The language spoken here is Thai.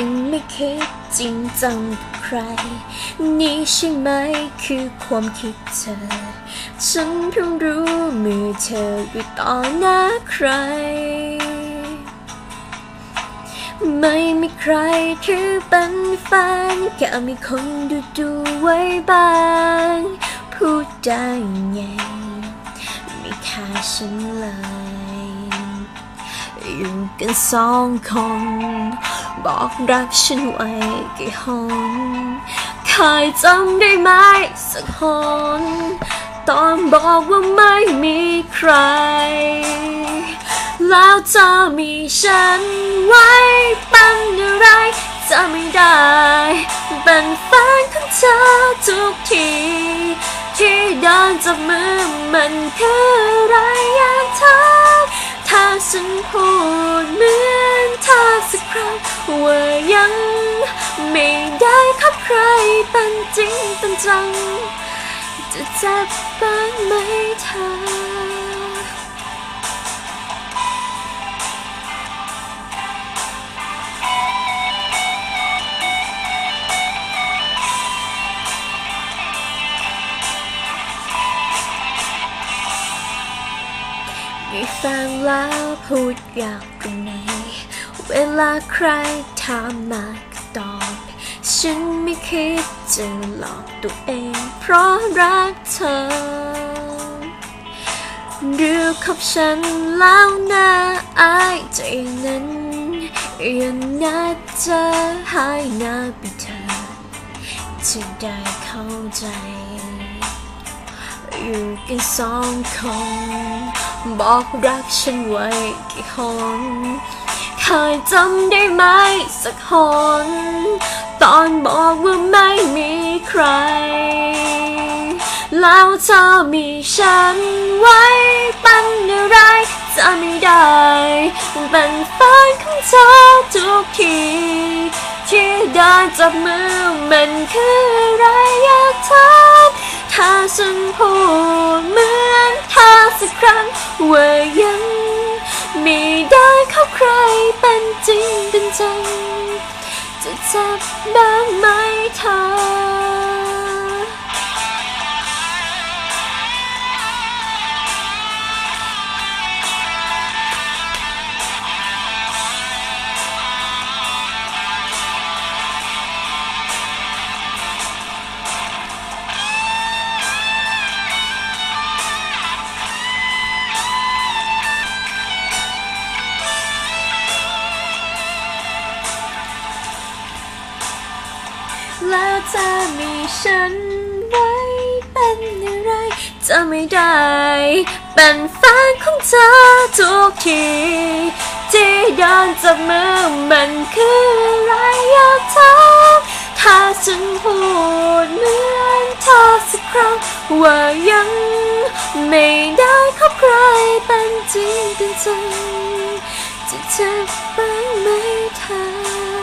ยังไม่คิดจริงจังกับใคร นี่ใช่ไหมคือความคิดเธอ ฉันเพิ่งรู้เมื่อเธออยู่ต่อหน้าใคร ไม่มีใครคือเป็นแฟนแค่มีคนดูดูไว้บ้าง พูดได้ไงไม่ค่าฉันเลยอยู่กันสองคน บอกรักฉันไว้กี่หนเคยจำได้ไหมสักหนตอนบอกว่าไม่มีใคร แล้วเธอมีฉันไว้เป็นอะไรจะไม่ได้ เป็นแฟนของเธอทุกที ที่เดินจับมือมันคืออะไรอยากถามถ้าฉันพูดเหมือน เธอสักครั้งว่ายังไม่ได้กับใครเป็นจริงเป็นจัง จะเจ็บบ้างไหมเธอมีแฟนแล้วพูดอยากตรงไหน เวลาใครถามมาก็ตอบ ฉันไม่คิดจะหลอกตัวเอง เพราะรักเธอหรือคบฉันแล้วนะอายใจนั้นยังนัดเจอหายหน้าไปเธอจะได้เข้าใจ อยู่กันสองคน บอกรักฉันไว้กี่หน เคยจำได้ไหมสักหนตอนบอกว่าไม่มีใคร แล้วเธอมีฉันไว้เป็นอะไรจะไม่ได้เป็นแฟนของเธอทุกทีที่ได้จับมือมันคืออะไรอยากถามถ้าฉันพูดเหมือนเธอสักครั้งว่ายังม่ได้าใครเป็นจริงเป็นจังจะจับบ้างไหม แล้วจะมีฉันไว้เป็นอะไรจะไม่ได้ เป็นแฟนของเธอทุกทีที่เดินจับมือมันคืออะไรอยากถามถ้าฉันพูดเหมือนเธอสักครั้งว่ายังไม่ได้คบใครเป็นจริงเป็นจังจะเจ็บบ้างไหมเธอ